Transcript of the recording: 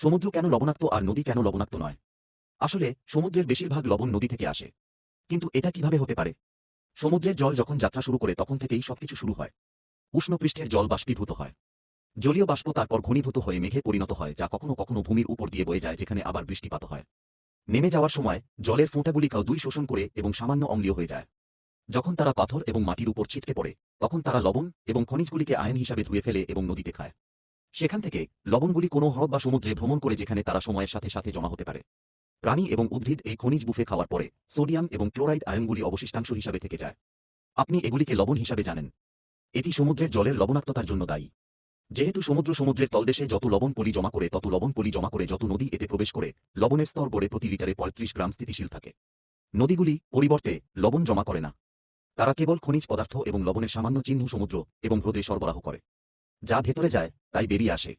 সমুদ্র কেন লবণাক্ত আর নদী কেন লবণাক্ত নয়? আসলে, সমুদ্রের বেশিরভাগ লবণ নদী থেকে আসে। কিন্তু এটা কীভাবে হতে পারে? সমুদ্রের জল যখন যাত্রা শুরু করে, তখন থেকেই সবকিছু শুরু হয়। উষ্ণ পৃষ্ঠের জল বাষ্পীভূত হয়। জলীয় বাষ্প তারপর ঘনীভূত হয়ে মেঘে পরিণত হয়, যা কখনো কখনো ভূমির উপর দিয়ে বয়ে যায়, যেখানে আবার বৃষ্টিপাত হয়। নেমে যাওয়ার সময়, জলের ফোঁটাগুলিকাও দুই শোষণ করে এবং সামান্য অম্লীয় হয়ে যায়। যখন তারা পাথর এবং মাটির উপর ছিটকে পড়ে, তখন তারা লবণ এবং খনিজগুলিকে আয়ন হিসাবে ধুয়ে ফেলে এবং নদীতে খায়। সেখান থেকে লবণগুলি কোনো হ্রদ বা সমুদ্রে ভ্রমণ করে যেখানে তারা সময়ের সাথে সাথে জমা হতে পারে। প্রাণী এবং উদ্ভিদ এই খনিজ বুফে খাওয়ার পরে সোডিয়াম এবং ক্লোরাইড আয়নগুলি অবশিষ্টাংশ হিসাবে থেকে যায়। আপনি এগুলিকে লবণ হিসাবে জানেন। এটি সমুদ্রের জলের লবণাক্ততার জন্য দায়ী। যেহেতু সমুদ্র সমুদ্রের তলদেশে যত লবণ পলি জমা করে, তত লবণ পলি জমা করে যত নদী এতে প্রবেশ করে, লবণের স্তর গড়ে প্রতি লিটারে পঁয়ত্রিশ গ্রাম স্থিতিশীল থাকে। নদীগুলি পরিবর্তে লবণ জমা করে না। তারা কেবল খনিজ পদার্থ এবং লবণের সামান্য চিহ্ন সমুদ্র এবং হ্রদে সরবরাহ করে, যা ভেতরে যায় তাই বেরিয়ে আসে